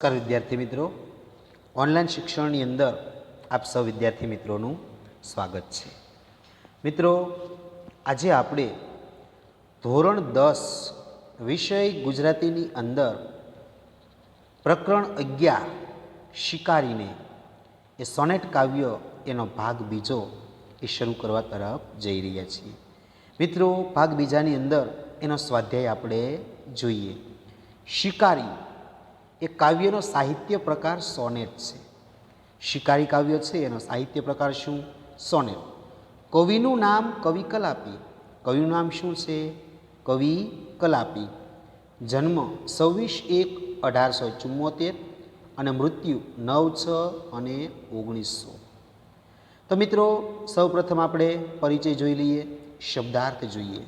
નમસ્કાર વિદ્યાર્થી મિત્રો. ઓનલાઈન શિક્ષણની અંદર આપ સૌ વિદ્યાર્થી મિત્રોનું સ્વાગત છે. મિત્રો, આજે આપણે ધોરણ દસ વિષય ગુજરાતીની અંદર પ્રકરણ અગિયાર શિકારીને એ સોનેટ કાવ્ય એનો ભાગ બીજો એ શરૂ કરવા તરફ જઈ રહ્યા છીએ. મિત્રો, ભાગ બીજાની અંદર એનો સ્વાધ્યાય આપણે જોઈએ. શિકારી એ કાવ્યનો સાહિત્ય પ્રકાર સોનેટ છે. શિકારી કાવ્ય છે, એનો સાહિત્ય પ્રકાર શું? સોનેટ. કવિનું નામ કવિ કલાપી. કવિનું નામ શું છે? કવિ કલાપી. જન્મ છવ્વીસ એક અઢારસો ચુમ્મોતેર અને મૃત્યુ નવ છ અને ઓગણીસો. તો મિત્રો, સૌપ્રથમ આપણે પરિચય જોઈ લઈએ, શબ્દાર્થ જોઈએ.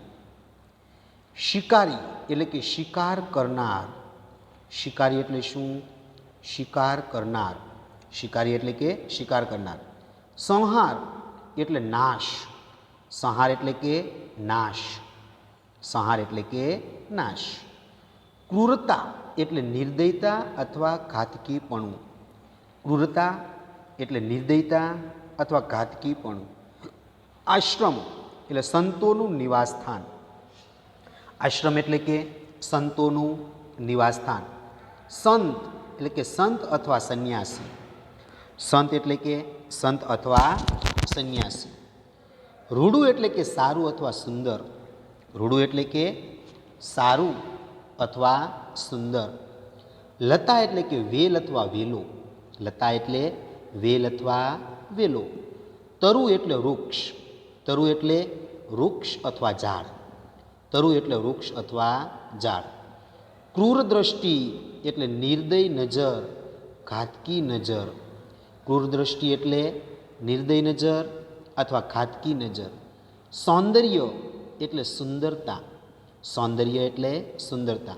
શિકારી એટલે કે શિકાર કરનાર શિકારી એટલે શું? શિકાર કરનાર. શિકારી એટલે કે શિકાર કરનાર. સંહાર એટલે નાશ. સંહાર એટલે કે નાશ. સંહાર એટલે કે નાશ. ક્રૂરતા એટલે નિર્દયતા અથવા ઘાતકીપણું. ક્રૂરતા એટલે નિર્દયતા અથવા ઘાતકીપણું. આશ્રમ એટલે સંતોનું નિવાસસ્થાન. આશ્રમ એટલે કે સંતોનું નિવાસસ્થાન. સંત, એટલે કે સંત અથવા સંન્યાસી. સંત એટલે કે સંત અથવા સંન્યાસી. રૂડું એટલે કે સારું અથવા સુંદર. રૂડું એટલે કે સારું અથવા સુંદર. લતા એટલે કે વેલ અથવા વેલો. લતા એટલે વેલ અથવા વેલો. તરુ એટલે વૃક્ષ. તરુ એટલે વૃક્ષ અથવા ઝાડ. તરુ એટલે વૃક્ષ અથવા ઝાડ. ક્રૂર દ્રષ્ટિ એટલે નિર્દય નજર, ઘાતકી નજર. ક્રૂર દ્રષ્ટિ એટલે નિર્દય નજર અથવા ઘાતકી નજર. સૌંદર્ય એટલે સુંદરતા. સૌંદર્ય એટલે સુંદરતા.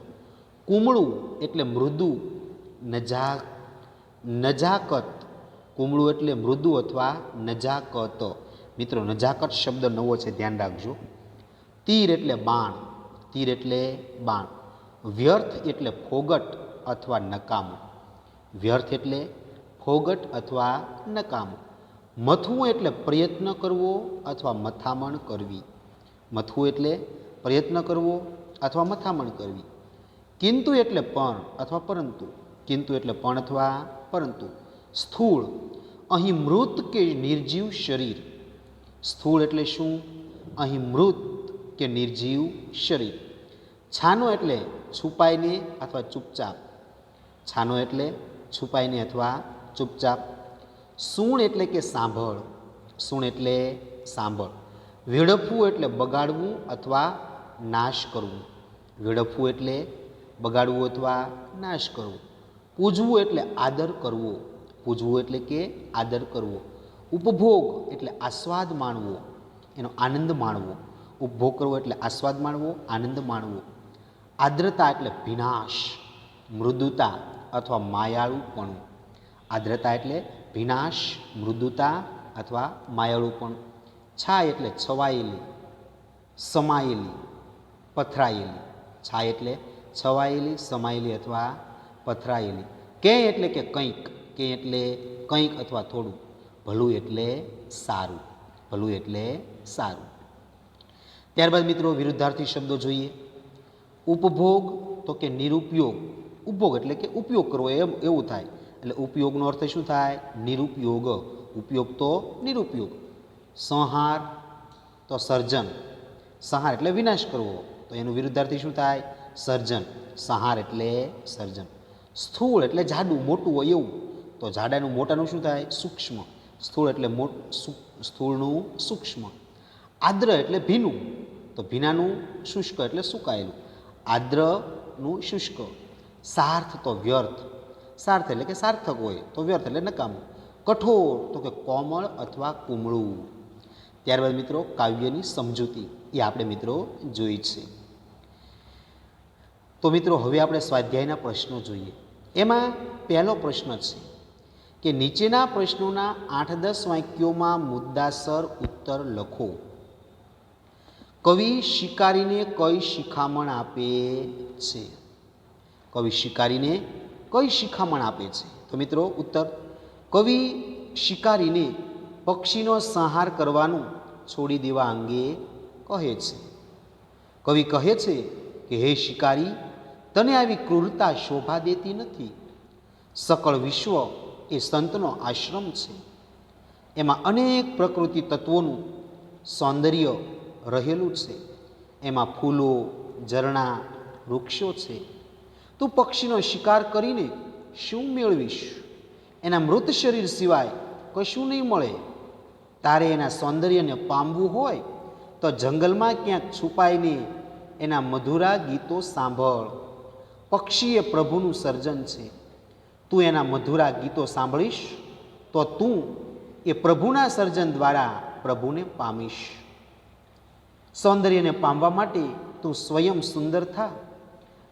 કુમળું એટલે મૃદુ, નજા, નજાકત. કુમળું એટલે મૃદુ અથવા નજાકત. મિત્રો, નજાકત શબ્દ નવો છે, ધ્યાન રાખજો. તીર એટલે બાણ. તીર એટલે બાણ. વ્યર્થ એટલે ફોગટ. અથવા નકામું. વ્યર્થ એટલે ફોગટ અથવા નકામું. મથવું એટલે પ્રયત્ન કરવો અથવા મથામણ કરવી. મથવું એટલે પ્રયત્ન કરવો અથવા મથામણ કરવી. કિંતુ એટલે પણ અથવા પરંતુ. કિંતુ એટલે પણ અથવા પરંતુ. સ્થૂળ. અહીં મૃત કે નિર્જીવ શરીર. સ્થૂળ એટલે શું? અહીં મૃત કે નિર્જીવ શરીર. છાનો એટલે છુપાઈને અથવા ચૂપચાપ. છાનો એટલે છુપાઈને અથવા ચૂપચાપ. સૂણ એટલે કે સાંભળ. સૂણ એટલે સાંભળ. વેડફવું એટલે બગાડવું અથવા નાશ કરવું. વેડફવું એટલે બગાડવું અથવા નાશ કરવું. પૂજવું એટલે આદર કરવો. પૂજવું એટલે કે આદર કરવો. ઉપભોગ એટલે આસ્વાદ માણવો. એનો આનંદ માણવો. ઉપભોગ કરવો એટલે આસ્વાદ માણવો, આનંદ માણવો. આદ્રતા એટલે વિનાશ. મૃદુતા. અથવા માયાળુપણું. આદ્રતા એટલે વિનાશ, મૃદુતા અથવા માયાળુપણું. છાય એટલે છવાયેલી, સમાયેલી, પથરાયેલી. છાય એટલે છવાયેલી, સમાયેલી અથવા પથરાયેલી. કે એટલે કે કંઈક, કે એટલે કંઈક અથવા થોડું. ભલું એટલે સારું. ભલું એટલે સારું. ત્યારબાદ મિત્રો વિરુદ્ધાર્થી શબ્દો જોઈએ. ઉપભોગ તો કે નિરુપયોગ. ઉપભોગ એટલે કે ઉપયોગ કરવો એમ, એવું થાય. એટલે ઉપયોગનો અર્થ શું થાય? નિરુપયોગ. ઉપયોગ તો નિરુપયોગ. સંહાર તો સર્જન. સંહાર એટલે વિનાશ કરવો. તો એનું વિરુદ્ધાર્થી શું થાય? સર્જન. સંહાર એટલે સર્જન. સ્થૂળ એટલે જાડું, મોટું હોય એવું તો જાડાનું મોટાનું શું થાય? સૂક્ષ્મ. સ્થૂળ એટલે મોટ સ્થૂળનું સૂક્ષ્મ. આદ્ર એટલે ભીનું. તો ભીનાનું શુષ્ક એટલે સુકાયેલું. આદ્રનું શુષ્ક. સાર્થ તો વ્યર્થ. સાર્થ એટલે કે સાર્થક હોય, તો વ્યર્થ એટલે નકામું. કઠોર તો કે કોમળ અથવા કુમળું. ત્યારબાદ મિત્રો, કાવ્યની સમજૂતી. એ આપણે મિત્રો જોઈ છે. તો મિત્રો, હવે આપણે સ્વાધ્યાયના પ્રશ્નો જોઈએ. એમાં પહેલો પ્રશ્ન છે કે નીચેના પ્રશ્નોના આઠ દસ વાક્યોમાં મુદ્દાસર ઉત્તર લખો. કવિ શિકારીને કઈ શિખામણ આપે છે? કવિ શિકારીને કઈ શિખામણ આપે છે? તો મિત્રો ઉત્તર, કવિ શિકારીને પક્ષીનો સંહાર કરવાનું છોડી દેવા અંગે કહે છે. કવિ કહે છે કે, હે શિકારી, તને આવી ક્રૂરતા શોભા દેતી નથી. સકળ વિશ્વ એ સંતનો આશ્રમ છે. એમાં અનેક પ્રકૃતિ તત્વોનું સૌંદર્ય રહેલું છે. એમાં ફૂલો, ઝરણા, વૃક્ષો છે. તું પક્ષીનો શિકાર કરીને શું મેળવીશ? એના મૃત શરીર સિવાય કશું નહીં મળે. તારે એના સૌંદર્યને પામવું હોય તો જંગલમાં ક્યાંક છુપાઈને એના મધુરા ગીતો સાંભળ. પક્ષી એ પ્રભુનું સર્જન છે. તું એના મધુરા ગીતો સાંભળીશ તો તું એ પ્રભુના સર્જન દ્વારા પ્રભુને પામીશ. સૌંદર્યને પામવા માટે તું સ્વયં સુંદર થા.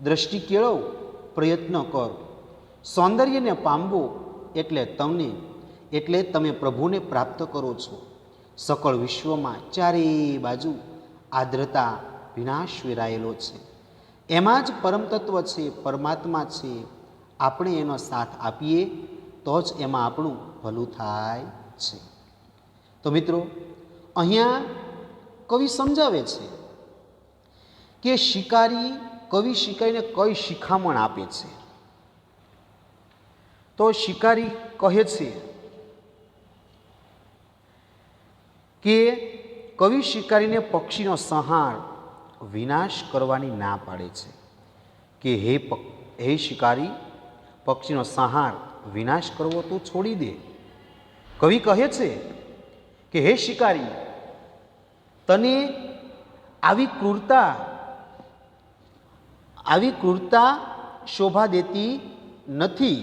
દ્રષ્ટિ કેળવ, પ્રયત્ન કર. સૌંદર્યને પામવો એટલે તમને, એટલે તમે પ્રભુને પ્રાપ્ત કરો છો. સકળ વિશ્વમાં ચારે બાજુ આદ્રતા વિનાશ વેરાયેલો છે. એમાં જ પરમતત્વ છે, પરમાત્મા છે. આપણે એનો સાથ આપીએ તો જ એમાં આપણું ભલું થાય છે. તો મિત્રો, અહીંયા કવિ સમજાવે છે કે શિકારી કવિ શિકારીને કઈ શિખામણ આપે છે? તો શિકારી કહે છે કે કવિ શિકારીને પક્ષીનો સંહાર વિનાશ કરવાની ના પાડે છે. કે હે હે શિકારી, પક્ષીનો સંહાર વિનાશ કરવો તો છોડી દે. કવિ કહે છે કે હે શિકારી, તને આવી ક્રૂરતા આવી ક્રૂરતા શોભા દેતી નથી.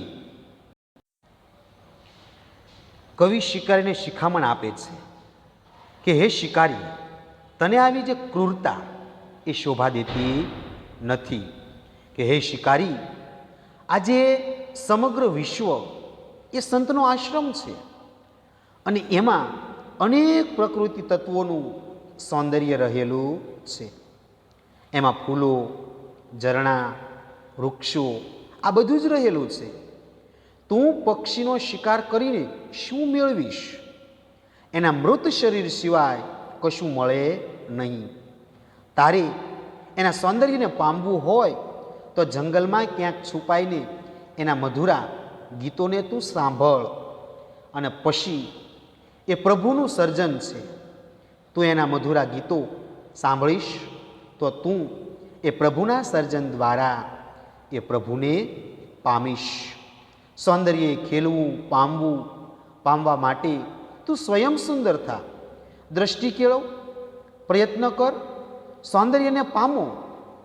કવિ શિકારીને શિખામણ આપે છે કે, હે શિકારી, તને આવી જે ક્રૂરતા એ શોભા દેતી નથી. કે, હે શિકારી, આજે સમગ્ર વિશ્વ એ સંતનો આશ્રમ છે અને એમાં અનેક પ્રકૃતિ તત્વોનું સૌંદર્ય રહેલું છે. એમાં ફૂલો ઝરણા, વૃક્ષો, આ બધું જ રહેલું છે. તું પક્ષીનો શિકાર કરીને શું મેળવીશ? એના મૃત શરીર સિવાય કશું મળે નહીં. તારે એના સૌંદર્યને પામવું હોય તો જંગલમાં ક્યાંક છુપાઈને એના મધુરા ગીતોને તું સાંભળ અને પછી એ પ્રભુનું સર્જન છે. તું એના મધુરા ગીતો સાંભળીશ તો તું એ પ્રભુના સર્જન દ્વારા એ પ્રભુને પામીશ. સૌંદર્ય ખેલવું, પામવું, પામવા માટે તું સ્વયં સુંદર થા. દ્રષ્ટિ કેળવ, પ્રયત્ન કર, સૌંદર્યને પામો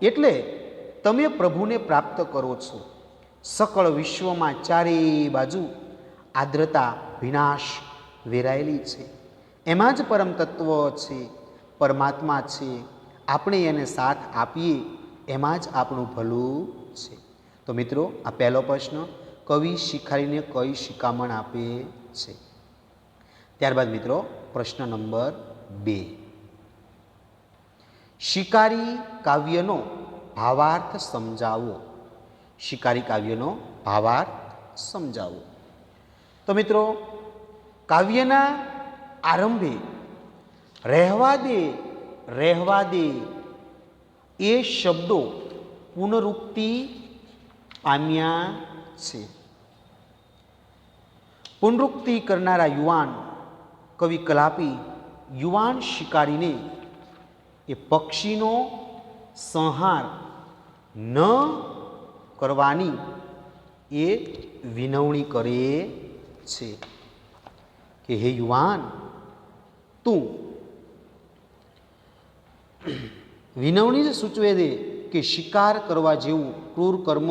એટલે તમે પ્રભુને પ્રાપ્ત કરો છો. સકળ વિશ્વમાં ચારે બાજુ આદ્રતા, વિનાશ વેરાયેલી છે. એમાં જ પરમ તત્વ છે, પરમાત્મા છે આપણે એને સાથ આપીએ, એમાં જ આપણું ભલું છે. તો મિત્રો, આ પહેલો પ્રશ્ન, કવિ શિખારીને કઈ શિખામણ આપે છે? ત્યારબાદ મિત્રો, પ્રશ્ન નંબર બે. શિકારી કાવ્યનો ભાવાર્થ સમજાવો. શિકારી કાવ્યનો ભાવાર્થ સમજાવો. તો મિત્રો, કાવ્યના આરંભે રહેવા દે રહેવા દે એ શબ્દો પુનરુક્તિ પામ્યા છે. પુનરુક્તિ કરનારા યુવાન કવિ કલાપી યુવાન શિકારીને એ પક્ષીનો સંહાર ન કરવાની એ વિનવણી કરે છે. કે હે યુવાન, તું વિનવણી જ સૂચવે છે કે શિકાર કરવા જેવું ક્રૂર કર્મ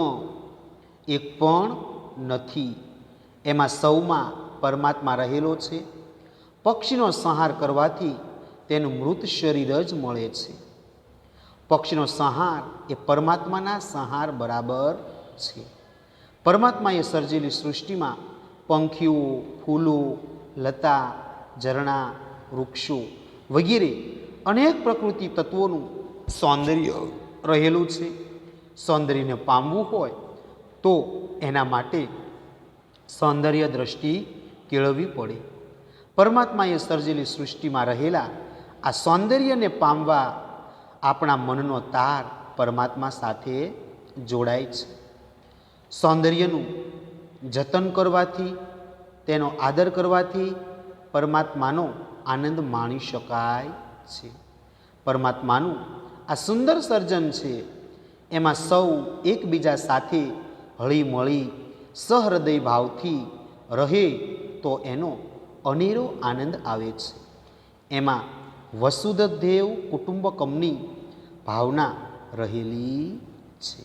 એક પણ નથી. એમાં સૌમાં પરમાત્મા રહેલો છે. પક્ષીનો સંહાર કરવાથી તેનું મૃત શરીર જ મળે છે. પક્ષીનો સંહાર એ પરમાત્માના સંહાર બરાબર છે. પરમાત્માએ સર્જેલી સૃષ્ટિમાં પંખીઓ, ફૂલો, લતા, ઝરણા, વૃક્ષો વગેરે અનેક પ્રકૃતિ તત્વોનું સૌંદર્ય રહેલું છે. સૌંદર્યને પામવું હોય તો એના માટે સૌંદર્ય દ્રષ્ટિ કેળવવી પડે. પરમાત્માએ સર્જેલી સૃષ્ટિમાં રહેલા આ સૌંદર્યને પામવા આપણા મનનો તાર પરમાત્મા સાથે જોડાય છે. સૌંદર્યનું જતન કરવાથી, તેનો આદર કરવાથી પરમાત્માનો આનંદ માણી શકાય છે. પરમાત્માનું આ સુંદર સર્જન છે, એમાં સૌ એકબીજા સાથે હળીમળી સહૃદય ભાવથી રહે તો એનો અનેરો આનંદ આવે છે. એમાં વસુધદેવ કુટુંબકમની ભાવના રહેલી છે.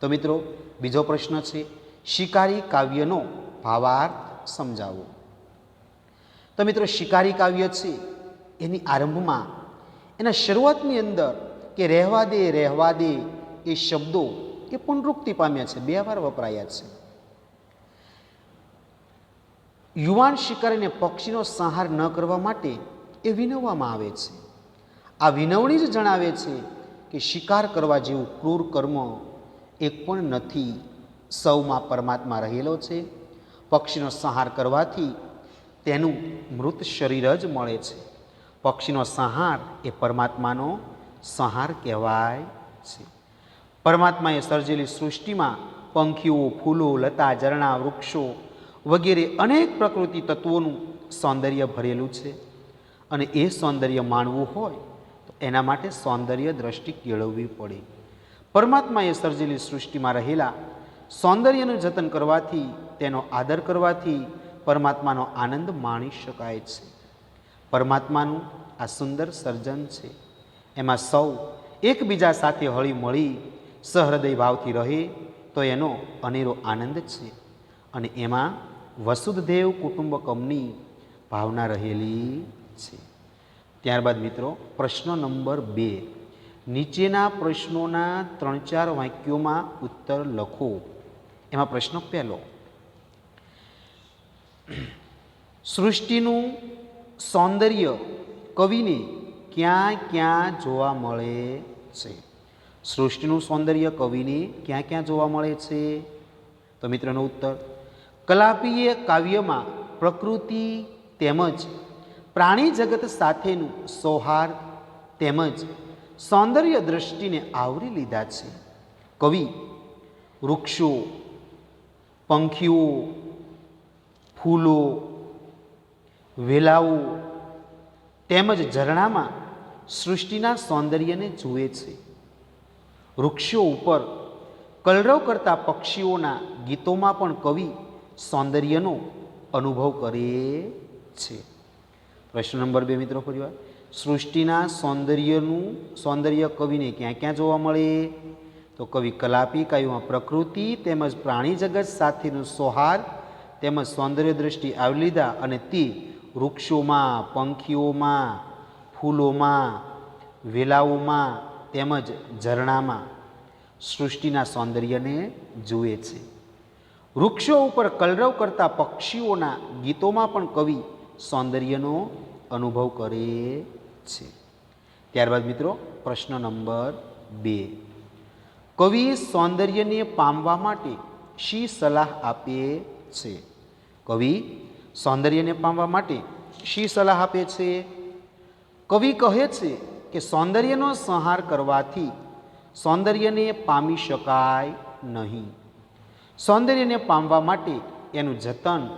તો મિત્રો, બીજો પ્રશ્ન છે, શિકારી કાવ્યનો ભાવાર્થ સમજાવો. તો મિત્રો, શિકારી કાવ્ય છે એની આરંભમાં એના શરૂઆતની અંદર કે રહેવા દે રહેવા દે એ શબ્દો એ પુનરુક્તિ પામ્યા છે, બે વાર વપરાયા છે. યુવાન શિકારીને પક્ષીનો સંહાર ન કરવા માટે એ વિનવવામાં આવે છે. આ વિનવણી જ જણાવે છે કે શિકાર કરવા જેવું ક્રૂર કર્મ એક પણ નથી. સૌમાં પરમાત્મા રહેલો છે. પક્ષીનો સંહાર કરવાથી તેનું મૃત શરીર જ મળે છે. પક્ષીનો સંહાર એ પરમાત્માનો સંહાર કહેવાય છે. પરમાત્માએ સર્જેલી સૃષ્ટિમાં પંખીઓ, ફૂલો, લતા, ઝરણા, વૃક્ષો વગેરે અનેક પ્રકૃતિ તત્વોનું સૌંદર્ય ભરેલું છે. અને એ સૌંદર્ય માણવું હોય તો એના માટે સૌંદર્ય દ્રષ્ટિ કેળવવી પડે. પરમાત્માએ સર્જેલી સૃષ્ટિમાં રહેલા સૌંદર્યનું જતન કરવાથી, તેનો આદર કરવાથી પરમાત્માનો આનંદ માણી શકાય છે. પરમાત્માનું આ સુંદર સર્જન છે. એમાં સૌ એકબીજા સાથે હળી મળી સહૃદય ભાવથી રહે તો એનો અનેરો આનંદ છે. અને એમાં વસુધદેવ કુટુંબકમની ભાવના રહેલી છે. ત્યારબાદ મિત્રો, પ્રશ્ન નંબર બે. નીચેના પ્રશ્નોના ત્રણ ચાર વાક્યોમાં ઉત્તર લખો. એમાં પ્રશ્ન પહેલો. સૃષ્ટિનું સૌંદર્ય કવિને ક્યાં ક્યાં જોવા મળે છે? સૃષ્ટિનું સૌંદર્ય કવિને ક્યાં ક્યાં જોવા મળે છે? તો મિત્રનો ઉત્તર કલાપીય કાવ્યમાં પ્રકૃતિ તેમજ પ્રાણી જગત સાથેનું સૌહાર્દ તેમજ સૌંદર્ય દૃષ્ટિને આવરી લીધા છે. કવિ, વૃક્ષો, પંખીઓ, ફૂલો વેલાઓ તેમજ ઝરણામાં સૃષ્ટિના સૌંદર્યને જુએ છે. વૃક્ષો ઉપર કલરવ કરતા પક્ષીઓના ગીતોમાં પણ કવિ સૌંદર્યનો અનુભવ કરે છે. પ્રશ્ન નંબર બે મિત્રો, ફરીવાર. સૃષ્ટિના સૌંદર્યનું, સૌંદર્ય કવિને ક્યાં ક્યાં જોવા મળે? તો કવિ કલાપી કાયુમાં પ્રકૃતિ તેમજ પ્રાણી જગત સાથેનું સૌહાર્દ તેમજ સૌંદર્ય દ્રષ્ટિ આવી લીધા અને તે વૃક્ષોમાં, પંખીઓમાં, ફૂલોમાં, વેલાઓમાં તેમજ ઝરણામાં સૃષ્ટિના સૌંદર્યને જુએ છે. વૃક્ષો ઉપર કલરવ કરતા પક્ષીઓના ગીતોમાં પણ કવિ સૌંદર્યનો અનુભવ કરે છે. ત્યારબાદ મિત્રો, પ્રશ્ન નંબર બે. કવિ સૌંદર્યને પામવા માટે શી સલાહ આપે છે? કવિ સૌંદર્યને પામવા માટે શી સલાહ આપે છે? કવિ કહે છે કે સૌંદર્યનો સંહાર કરવાથી સૌંદર્યને પામી શકાય નહીં. સૌંદર્યને પામવા માટે એનું જતન,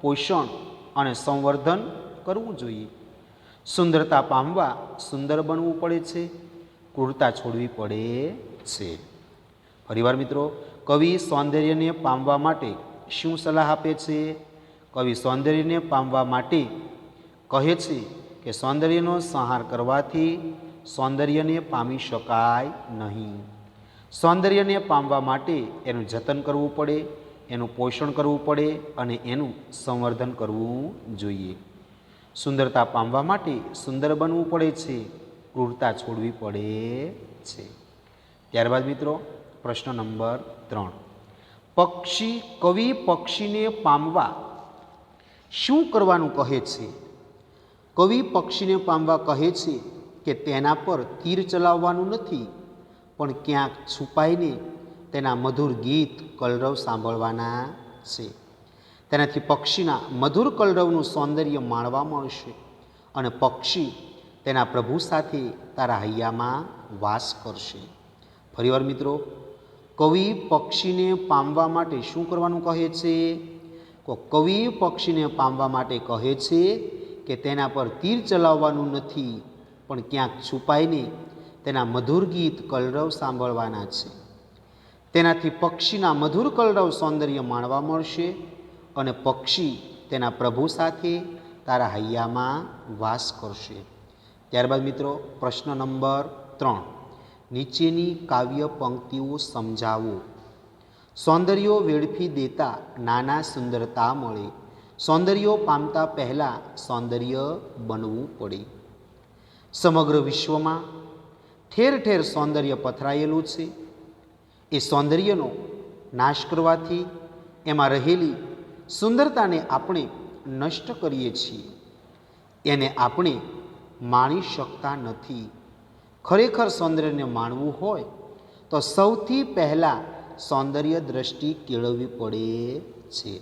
પોષણ અને સંવર્ધન કરવું જોઈએ. સુંદરતા પામવા સુંદર બનવું પડે છે, ક્રૂરતા છોડવી પડે છે. ફરીવાર મિત્રો, કવિ સૌંદર્યને પામવા માટે શું સલાહ આપે છે? કવિ સૌંદર્યને પામવા માટે કહે છે કે સૌંદર્યનો સંહાર કરવાથી સૌંદર્યને પામી શકાય નહીં. સૌંદર્યને પામવા માટે એનું જતન કરવું પડે, એનું પોષણ કરવું પડે અને એનું સંવર્ધન કરવું જોઈએ. સુંદરતા પામવા માટે સુંદર બનવું પડે છે, ક્રૂરતા છોડવી પડે છે. ત્યારબાદ મિત્રો, પ્રશ્ન નંબર ત્રણ. પક્ષી, કવિ પક્ષીને પામવા શું કરવાનું કહે છે? કવિ પક્ષીને પામવા કહે છે કે તેના પર તીર ચલાવવાનું નથી, પણ ક્યાંક છુપાઈને તેના મધુર ગીત કલરવ સાંભળવાના છે. તેનાથી પક્ષીના મધુર કલરવનું સૌંદર્ય માણવા મળશે અને પક્ષી તેના પ્રભુ સાથે તારા હૈયામાં વાસ કરશે. ફરીવાર મિત્રો, કવિ પક્ષીને પામવા માટે શું કરવાનું કહે છે? કવિ પક્ષીને પામવા માટે કહે છે કે તેના પર તીર ચલાવવાનું નથી, પણ ક્યાંક છુપાઈને તેના મધુર ગીત કલરવ સાંભળવાના છે. તેનાથી પક્ષીના મધુર કલરવ સૌંદર્ય માણવા મળશે અને પક્ષી તેના પ્રભુ સાથે તારા હૈયામાં વાસ કરશે. ત્યારબાદ મિત્રો, પ્રશ્ન નંબર ત્રણ. નીચેની કાવ્ય પંક્તિઓ સમજાવો. સૌંદર્યો વેડફી દેતા નાના સુંદરતા મળે. સૌંદર્યો પામતા પહેલાં સૌંદર્ય બનવું પડે. સમગ્ર વિશ્વમાં ઠેર ઠેર સૌંદર્ય પથરાયેલું છે. એ સૌંદર્યનો નાશ કરવાથી એમાં રહેલી સુંદરતાને આપણે નષ્ટ કરીએ છીએ. એને આપણે માણી શકતા નથી. ખરેખર સૌંદર્યને માણવું હોય તો સૌથી પહેલાં સૌંદર્ય દ્રષ્ટિ કેળવવી પડે છે.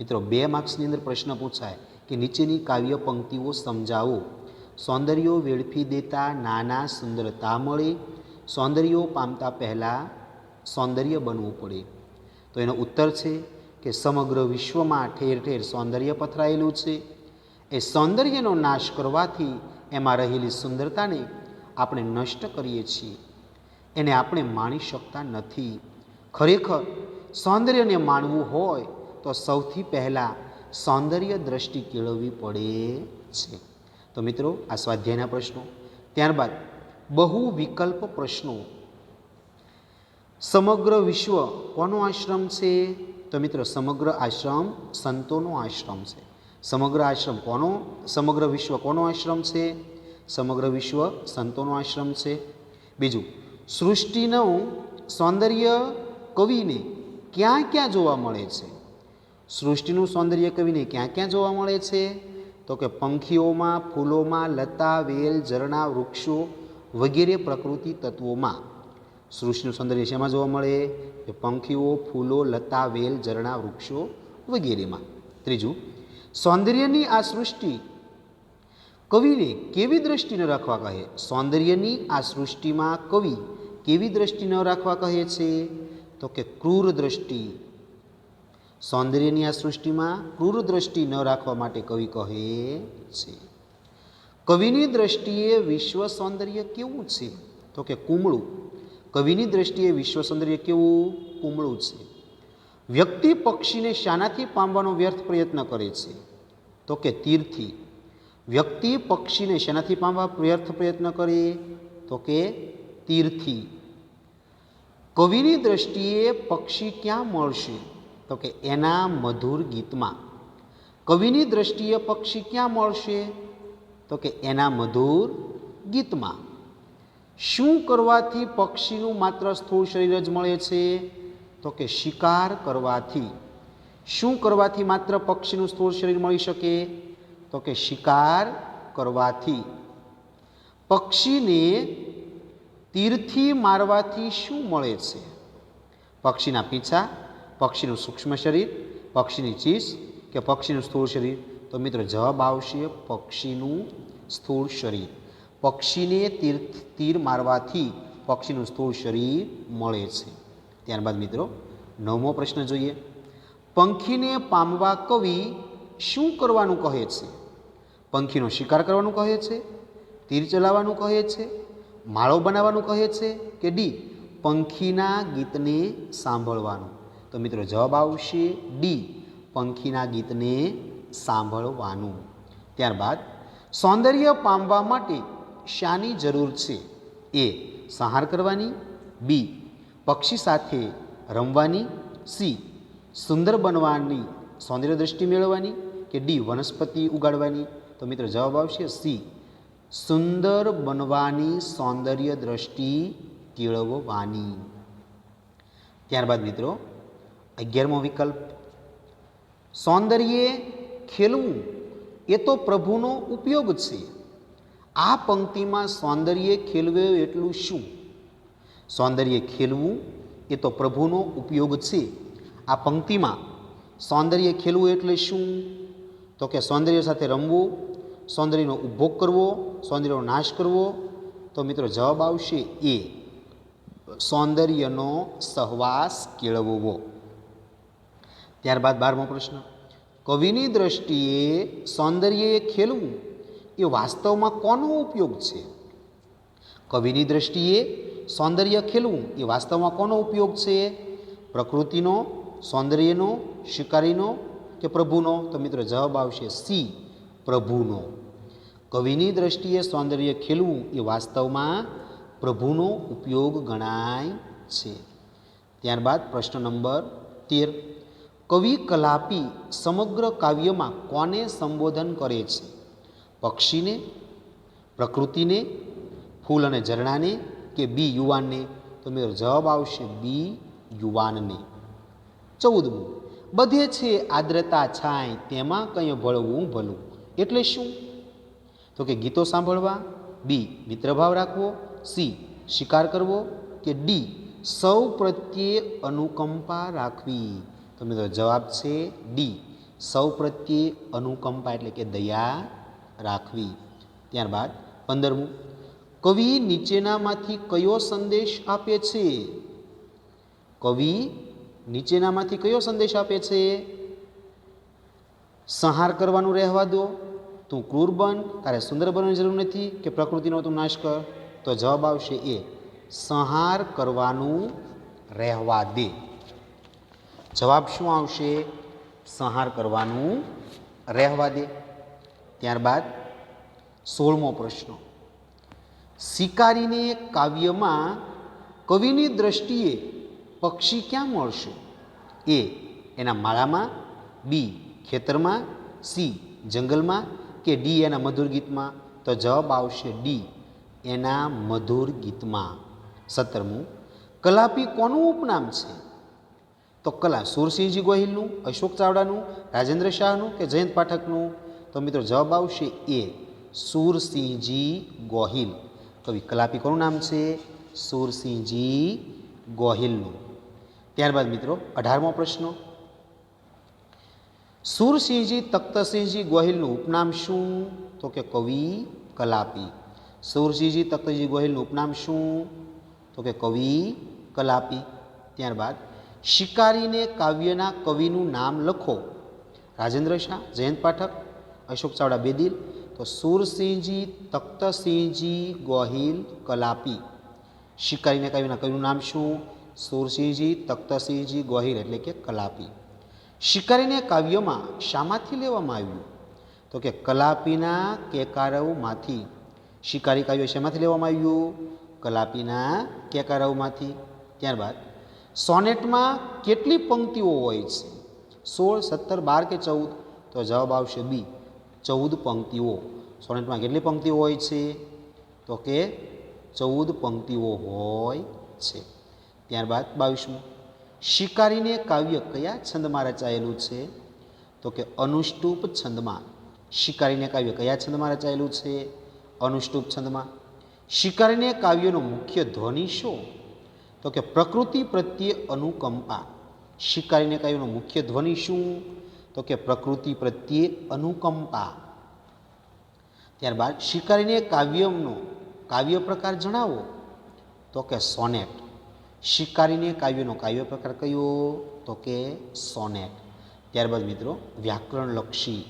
મિત્રો, બે માર્ક્સની અંદર પ્રશ્ન પૂછાય કે નીચેની કાવ્ય પંક્તિઓ સમજાવો. સૌંદર્યો વેડફી દેતા નાના સુંદરતા મળે. સૌંદર્યો પામતા પહેલાં સૌંદર્ય બનવું પડે. તો એનો ઉત્તર છે કે સમગ્ર વિશ્વમાં ઠેર ઠેર સૌંદર્ય પથરાયેલું છે. એ સૌંદર્યનો નાશ કરવાથી એમાં રહેલી સુંદરતાને આપણે નષ્ટ કરીએ છીએ. એને આપણે માણી શકતા નથી. ખરેખર સૌંદર્યને માણવું હોય તો સૌથી પહેલાં સૌંદર્ય દ્રષ્ટિ કેળવવી પડે છે. તો મિત્રો, આ સ્વાધ્યાયના પ્રશ્નો. ત્યારબાદ, બહુ વિકલ્પ પ્રશ્નો. સમગ્ર વિશ્વ કોનો આશ્રમ છે? તો મિત્રો, સમગ્ર આશ્રમ સંતોનો આશ્રમ છે. સમગ્ર આશ્રમ કોનો? સમગ્ર વિશ્વ કોનો આશ્રમ છે? સમગ્ર વિશ્વ સંતોનો આશ્રમ છે. બીજું, સૃષ્ટિનું સૌંદર્ય કવિને ક્યાં ક્યાં જોવા મળે છે? સૃષ્ટિનું સૌંદર્ય કવિને ક્યાં ક્યાં જોવા મળે છે? તો કે પંખીઓમાં, ફૂલોમાં, લતા, વેલ, ઝરણા, વૃક્ષો વગેરે પ્રકૃતિ તત્વોમાં. સૃષ્ટિનું સૌંદર્ય શેમાં જોવા મળે? કે પંખીઓ, ફૂલો, લતા, વેલ, ઝરણા, વૃક્ષો વગેરેમાં. ત્રીજું, સૌંદર્યની આ સૃષ્ટિ કવિને કેવી દ્રષ્ટિને રાખવા કહે? સૌંદર્યની આ સૃષ્ટિમાં કવિ કેવી દ્રષ્ટિ ન રાખવા કહે છે? તો કે ક્રૂર દ્રષ્ટિ. સૌંદર્યની આ સૃષ્ટિમાં ક્રૂર દ્રષ્ટિ ન રાખવા માટે કવિ કહે છે. કવિની દ્રષ્ટિએ વિશ્વ સૌંદર્ય કેવું છે? તો કે કુમળું. કવિની દ્રષ્ટિએ વિશ્વ સૌંદર્ય કેવું? કુમળું છે. વ્યક્તિ પક્ષીને શાનાથી પામવાનો વ્યર્થ પ્રયત્ન કરે છે. તો કે તીરથી. વ્યક્તિ પક્ષીને શેનાથી પામવા વ્યર્થ પ્રયત્ન કરે તો કે તીરથી. કવિની દ્રષ્ટિએ પક્ષી ક્યાં મળશે? તો કે એના મધુર ગીતમાં. કવિની દ્રષ્ટિએ પક્ષી ક્યાં મળશે? તો કે એના મધુર ગીતમાં. શું કરવાથી પક્ષીનું માત્ર સ્થૂળ શરીર જ મળે છે? તો કે શિકાર કરવાથી. શું કરવાથી માત્ર પક્ષીનું સ્થૂળ શરીર મળી શકે? તો કે શિકાર કરવાથી. પક્ષીને તીરથી મારવાથી શું મળે છે? પક્ષીના પીછા, પક્ષીનું સૂક્ષ્મ શરીર, પક્ષીની ચીસ કે પક્ષીનું સ્થૂળ શરીર? તો મિત્રો જવાબ આવશે પક્ષીનું સ્થૂળ શરીર. પક્ષીને તીર તીર મારવાથી પક્ષીનું સ્થૂળ શરીર મળે છે. ત્યારબાદ મિત્રો નવમો પ્રશ્ન જોઈએ. પંખીને પામવા કવિ શું કરવાનું કહે છે? પંખીનો શિકાર કરવાનું કહે છે? તીર ચલાવવાનું કહે છે? માળો બનાવવાનું કહે છે કે ડી? પંખીના ગીતને સાંભળવાનું. તો મિત્રો જવાબ આવશે ડી. પંખીના ગીતને સાંભળવાનું. ત્યારબાદ સૌંદર્ય પામવા માટે શાની જરૂર છે? એ. સંહાર કરવાની. બી. પક્ષી સાથે રમવાની. સી. સુંદર બનવાની સૌંદર્ય દૃષ્ટિ મેળવવાની કે ડી. વનસ્પતિ ઉગાડવાની? તો મિત્રો જવાબ આવશે સી. સુંદર બનવાની સૌંદર્ય દ્રષ્ટિ કેળવવાની. ત્યારબાદ મિત્રો, અગિયારમો વિકલ્પ. સૌંદર્યે ખેલવું એ તો પ્રભુનો ઉપયોગ છે. આ પંક્તિમાં સૌંદર્ય ખેલવે એટલું શું? સૌંદર્ય ખેલવું એ તો પ્રભુનો ઉપયોગ છે. આ પંક્તિમાં સૌંદર્ય ખેલવું એટલે શું? તો કે સૌંદર્ય સાથે રમવું સૌંદર્યનો ઉપભોગ કરવો સૌંદર્યનો નાશ કરવો. તો મિત્રો જવાબ આવશે એ. સૌંદર્યનો સહવાસ કેળવવો. ત્યારબાદ બારમો પ્રશ્ન. કવિની દ્રષ્ટિએ સૌંદર્યએ ખેલવું એ વાસ્તવમાં કોનો ઉપયોગ છે? કવિની દ્રષ્ટિએ સૌંદર્ય ખેલવું એ વાસ્તવમાં કોનો ઉપયોગ છે? પ્રકૃતિનો, સૌંદર્યનો, શિકારીનો કે પ્રભુનો? તો મિત્રો જવાબ આવશે સી. પ્રભુનો. કવિની દ્રષ્ટિએ સૌંદર્ય ખેલવું એ વાસ્તવમાં પ્રભુનો ઉપયોગ ગણાય છે. ત્યારબાદ પ્રશ્ન નંબર તેર. કવિ કલાપી સમગ્ર કાવ્યમાં કોને સંબોધન કરે છે? પક્ષીને, પ્રકૃતિને, ફૂલ અને ઝરણાને કે બી યુવાનને? તો મિત્રો જવાબ આવશે બી યુવાનને. ચૌદમું. બધે છે આદ્રતા છાય, તેમાં કંઈ ભળવું ભલું. એટલે શું? તો કે ગીતો સાંભળવા, બી, મિત્રભાવ રાખવો, સી, શિકાર કરવો કે ડી, સૌ પ્રત્યે અનુકંપા રાખવી? તો મિત્રો જવાબ છે ડી. સૌ પ્રત્યે અનુકંપા એટલે કે દયા રાખવી. ત્યારબાદ પંદરમું. કવિ નીચેનામાંથી કયો સંદેશ આપે છે? કવિ નીચેનામાંથી કયો સંદેશ આપે છે? સંહાર કરવાનું રહેવા દો. તું ક્રૂર બન, તારે સુંદર બનવાની જરૂર નથી કે પ્રકૃતિનો તું નાશ કર? તો જવાબ આવશે એ, સંહાર કરવાનું રહેવા દે. જવાબ શું આવશે? સંહાર કરવાનું રહેવા દે. ત્યારબાદ સોળમો પ્રશ્ન. શિકારીને કાવ્યમાં કવિની દ્રષ્ટિએ પક્ષી ક્યાં મળશે? એ એના માળામાં, બી ખેતરમાં, સી જંગલમાં કે ડી એના મધુર ગીતમાં? તો જવાબ આવશે ડી એના મધુર ગીતમાં. સત્તરમું. કલાપી કોનું ઉપનામ છે? તો કલા સુરસિંહજી ગોહિલનું, અશોક ચાવડાનું, રાજેન્દ્ર શાહનું કે જયંત પાઠકનું? તો મિત્રો જવાબ આવશે એ સુરસિંહજી ગોહિલ. કવિ કલાપી કોનું નામ છે? સુરસિંહજી ગોહિલનું. ત્યારબાદ મિત્રો અઢારમો પ્રશ્ન. સુરસિંહજી, તખ્તસિંહજી ગોહિલનું ઉપનામ શું? તો કે કવિ કલાપી. સુરસિંહજી, તખ્તસિંહજી ગોહિલનું ઉપનામ શું? તો કે કવિ કલાપી. ત્યારબાદ, શિકારીને કાવ્યના કવિનું નામ લખો. રાજેન્દ્ર શાહ, જયંત પાઠક, અશોક ચાવડા બેદિલ. તો સુરસિંહજી, તખ્તસિંહજી ગોહિલ કલાપી. શિકારીને કાવ્યના કવિનું નામ શું? સુરસિંહજી, તખ્તસિંહજી ગોહિલ એટલે કે કલાપી. શિકારીને કાવ્યમાં શામાંથી લેવામાં આવ્યું? તો કે કલાપીના કેકારવમાંથી. શિકારી કાવ્ય શેમાંથી લેવામાં આવ્યું? કલાપીના કેકારવમાંથી. ત્યારબાદ, સોનેટમાં કેટલી પંક્તિઓ હોય છે? સોળ, સત્તર, બાર કે ચૌદ? તો જવાબ આવશે બી, ચૌદ પંક્તિઓ. સોનેટમાં કેટલી પંક્તિઓ હોય છે? તો કે ચૌદ પંક્તિઓ હોય છે. ત્યારબાદ બાવીસમું. શિકારીને કાવ્ય કયા છંદમાં રચાયેલું છે? તો કે અનુષ્ટુપ છંદમાં. શિકારીને કાવ્ય કયા છંદમાં રચાયેલું છે? અનુષ્ટુપ છંદમાં. શિકારીને કાવ્યનો મુખ્ય ધ્વનિ શું? તો કે પ્રકૃતિ પ્રત્યે અનુકંપા. શિકારીને કાવ્યનો મુખ્ય ધ્વનિ શું? તો કે પ્રકૃતિ પ્રત્યે અનુકંપા. ત્યારબાદ શિકારીને કાવ્યનો કાવ્ય પ્રકાર જણાવો. તો કે સોનેટ. શિકારીને કાવ્યનો કાવ્ય પ્રકાર કયો? તો કે સોનેટ. ત્યારબાદ મિત્રો, વ્યાકરણલક્ષી.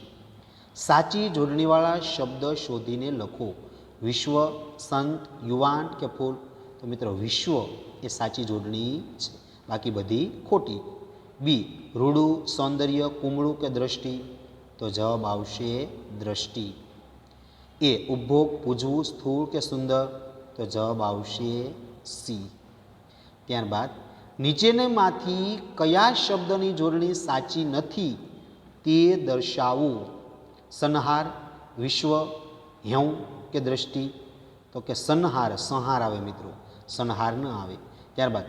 સાચી જોડણીવાળા શબ્દ શોધીને લખો. વિશ્વ, સંત, યુવાન કે ફૂલ? તો મિત્રો, વિશ્વ એ સાચી જોડણી છે. બાકી બધી ખોટી. બી, રૂડું, સૌંદર્ય, કુમળું કે દ્રષ્ટિ? તો જવાબ આવશે દ્રષ્ટિ. એ ઉપભોગ પૂજવું, સ્થૂળ કે સુંદર? તો જવાબ આવશે સી. ત્યારબાદ નીચેનામાંથી કયા શબ્દની જોડણી સાચી નથી તે દર્શાવવું સંહાર, વિશ્વ, હેઉં કે દ્રષ્ટિ? તો કે સંહાર સંહાર આવે મિત્રો. સંહાર ન આવે. ત્યારબાદ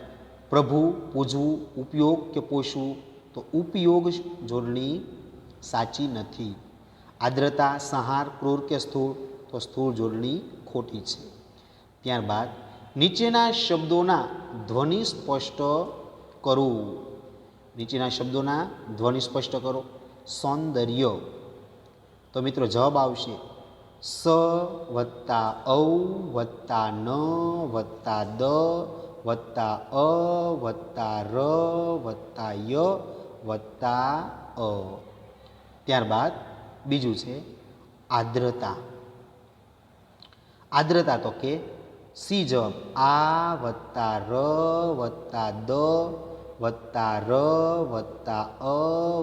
પ્રભુ, પૂજવું, ઉપયોગ કે પોષવું? તો ઉપયોગ જોડણી સાચી નથી. આદ્રતા, સંહાર, ક્રૂર કે સ્થૂળ? તો સ્થૂળ જોડણી ખોટી છે. ત્યારબાદ નીચેના શબ્દોના ધ્વનિ સ્પષ્ટ કરવું નીચેના શબ્દોના ધ્વનિ સ્પષ્ટ કરો. સૌંદર્ય. તો મિત્રો જવાબ આવશે. સ વત્તા ઔ વત્તા ન વત્તા દ વત્તા અ વત્તા ર વત્તા ય વત્તા અ. ત્યારબાદ બીજું છે આદ્રતા. આદ્રતા તો કે સી જવાબ. આ વત્તા ર વત્તા દ વત્તા ર વત્તા અ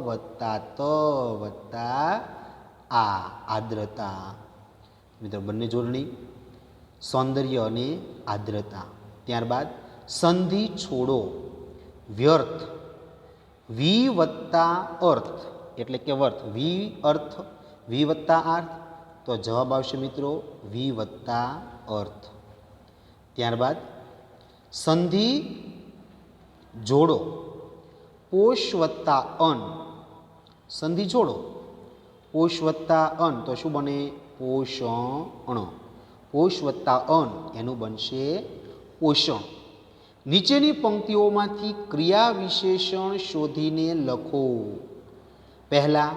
વત્તા ત વત્તા આ. આદ્રતા. મિત્રો, બંને જોડણી સૌંદર્ય અને આદ્રતા. ત્યારબાદ સંધિ છોડો. વ્યર્થ. વી વત્તા અર્થ. એટલે કે વર્થ. વી અર્થ. વી વત્તા અર્થ તો જવાબ આવશે મિત્રો, વી વત્તા અર્થ. ત્યારબાદ સંધિ જોડો, પોષ વત્તા અન સંધિ જોડો, પોષ વત્તા અન તો શું બને? પોષણ. પોષ વત્તા અન એનું બનશે પોષણ. નીચેની પંક્તિઓમાંથી ક્રિયા વિશેષણ શોધીને લખો. પહેલાં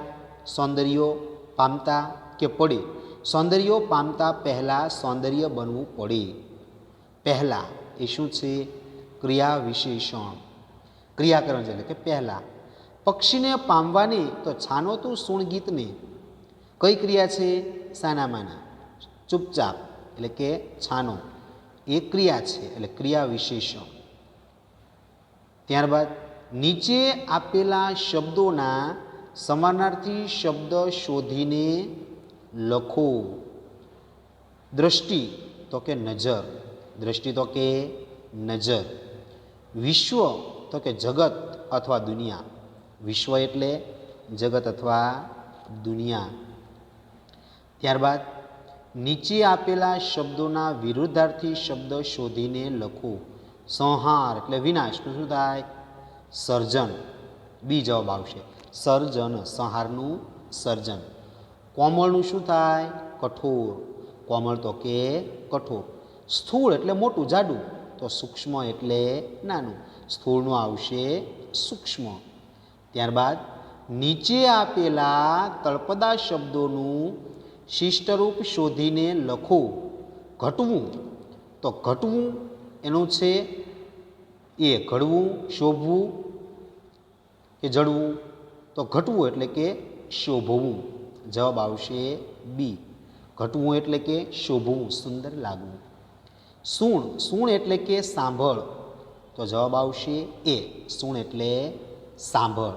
સૌંદર્યો પામતા કે પડે? સૌંદર્યો પામતા પહેલાં સૌંદર્ય બનવું પડે. પહેલાં એ શું છે? ક્રિયા વિશેષણ ક્રિયાકરણ એટલે કે પહેલાં. પક્ષીને પામવાની તો છાનો તું સુણ ગીતને. કઈ ક્રિયા છે? સાનામાના. ચૂપચાપ એટલે કે છાનો. એ ક્રિયા છે એટલે ક્રિયા વિશેષણ ત્યારબાદ નીચે આપેલા શબ્દોના સમાનાર્થી શબ્દ શોધીને લખો. દ્રષ્ટિ તો કે નજર. દ્રષ્ટિ તો કે નજર. વિશ્વ તો કે જગત અથવા દુનિયા. વિશ્વ એટલે જગત અથવા દુનિયા. ત્યારબાદ નીચે આપેલા શબ્દોના વિરુદ્ધાર્થી શબ્દ શોધીને લખવું સંહાર એટલે વિનાશ. શું થાય? સર્જન. બી જવાબ આવશે. સર્જન. સંહારનું સર્જન. કોમળનું શું થાય? કઠોર. કોમળ તો કે કઠોર. સ્થૂળ એટલે મોટું, જાડું. તો સૂક્ષ્મ એટલે નાનું. સ્થૂળનું આવશે સૂક્ષ્મ. ત્યારબાદ નીચે આપેલા તળપદા શબ્દોનું શિષ્ટરૂપ શોધીને લખો. ઘટવું. તો ઘટવું એનું છે એ, ઘડવું, શોભવું કે જડવું? તો ઘટવું એટલે કે શોભવું. જવાબ આવશે બી. ઘટવું એટલે કે શોભવું, સુંદર લાગવું. સૂણ સૂણ એટલે કે સાંભળ. તો જવાબ આવશે એ, સૂણ એટલે સાંભળ.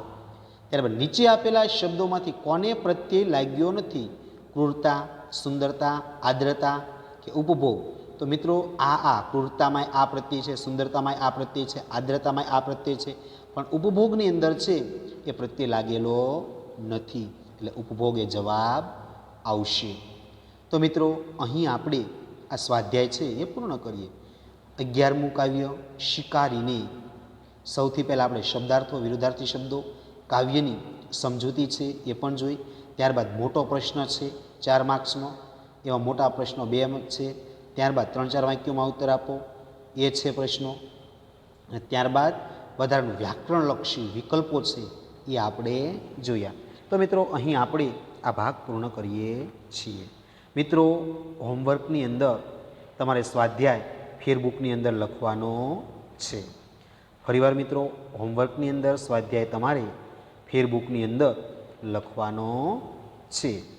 ત્યારબાદ નીચે આપેલા શબ્દોમાંથી કોને પ્રત્યય લાગ્યો નથી? ક્રૂરતા, સુંદરતા, આદ્રતા કે ઉપભોગ? તો મિત્રો, આ આ ક્રૂરતામાં આ પ્રત્યય છે સુંદરતામાં આ પ્રત્યય છે આદ્રતામાં આ પ્રત્યય છે. પણ ઉપભોગની અંદર છે, એ પ્રત્યય લાગેલો નથી. એટલે ઉપભોગ એ જવાબ આવશે. તો મિત્રો, અહીં આપણે આ સ્વાધ્યાય છે એ પૂર્ણ કરીએ. અગિયારમું કાવ્ય, શિકારીને. સૌથી પહેલાં આપણે શબ્દાર્થો, વિરુદ્ધાર્થી શબ્દો. કાવ્યની સમજૂતી છે એ પણ જોઈ. ત્યારબાદ મોટો પ્રશ્ન છે ચાર માર્ક્સનો. એવા મોટા પ્રશ્નો બે છે. ત્યારબાદ ત્રણ ચાર વાક્યોમાં ઉત્તર આપો. એ છે પ્રશ્નો. અને ત્યારબાદ વધારાનું વ્યાકરણલક્ષી વિકલ્પો છે એ આપણે જોયા. તો મિત્રો, અહીં આપણે આ ભાગ પૂર્ણ કરીએ છીએ. મિત્રો હોમવર્કની અંદર તમારે સ્વાધ્યાય ફેરબુકની અંદર લખવાનો છે. ફરીવાર મિત્રો હોમવર્કની અંદર સ્વાધ્યાય તમારે ફેરબુકની અંદર લખવાનો છે.